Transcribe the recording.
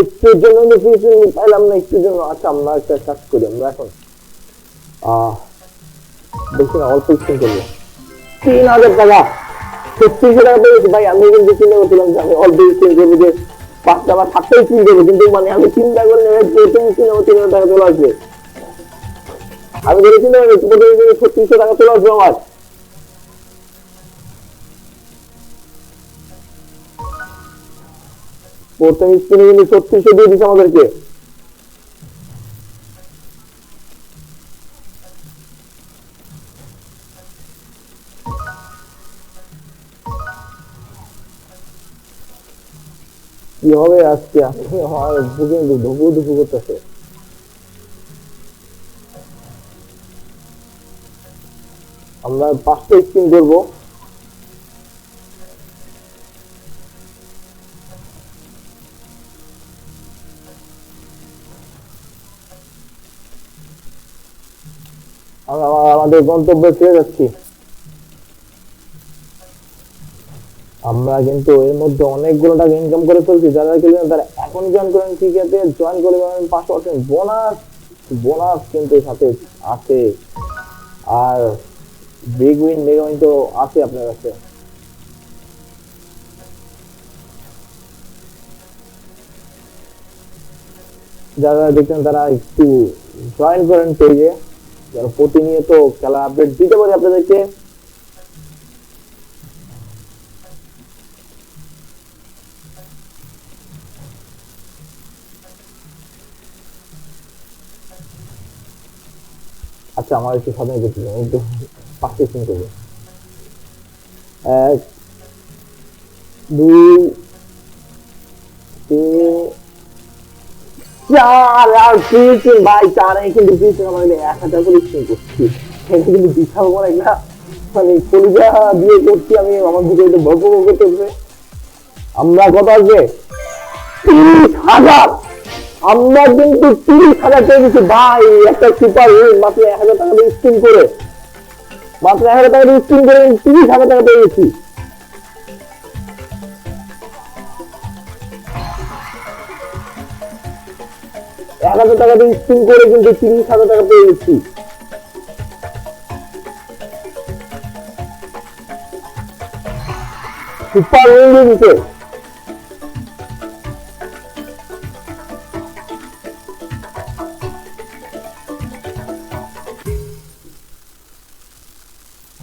একটুর জন্য কিছু পাইলাম না একটুর জন্য। আচ্ছা আমরা একটা কাজ করি, আমরা এখন আহ না, অল্প স্কিন করব। তিন হাজার টাকা। ছত্রিশশো টাকা পেয়েছি ভাই, আমি কিন্তু চিন্তা করছিলাম যে আমি অল্প স্কিন করব যে পাঁচটা বা সাতটা স্কিন করব কিন্তু মানে আমি চিন্তা করে নেবে প্রথম স্কিন আমার তিন হাজার টাকা চলে আসবে। আমি ধরে চিন্তা করি প্রথম ছত্রিশশো টাকা চলে আসবে আমার। প্রথম স্কিনে কিন্তু ছত্রিশশো দিয়ে দিচ্ছে আমাদেরকে। কি হবে আজকে? বুকে ঢুকু ঢুকু করতেছে। আমরা পাঁচটা স্কিন করব আমরা আমাদের গন্তব্যে ফিরে যাচ্ছি। আমরা কিন্তু এর মধ্যে অনেকগুলো টাকা ইনকাম করে ফেলছি। যারা কিন্তু তারা এখন জয়েন করেন আছে জয়েন করে পাবেন পাঁচশো পার্সেন্ট বোনাস বোনাস কিন্তু সাথে আছে। আর বিগ উইন মেগা উইন তো আছে আপনার কাছে। যারা দেখছেন তারা একটু জয়েন করেন পেজে যারা প্রতিনিয়ত খেলা আপডেট দিতে পারি আপনাদেরকে। আচ্ছা আমার একটু সাবধানে করতে একটু পাঁচটা স্পিন করব। এক, দুই, তিন চার আর ভাই আমার এক হাজার করে করছি। মানে কলিজা দিয়ে করছি আমি, আমার দিকে একটু আমরা কত আসবে? তিরিশ হাজার। আমরা কিন্তু তিরিশ হাজার টাকা দিচ্ছি। ভাই, একটা সুপার হিট মাত্র এক হাজার টাকা দিয়ে স্কিম করে। মাত্র এক হাজার টাকা দিয়ে স্কিম করে তিরিশ হাজার টাকা পেয়ে গেছি এক হাজার টাকা দিয়ে স্কিম করে কিন্তু তিরিশ হাজার টাকা পেয়ে গেছি সুপার উইন দিয়ে দিছে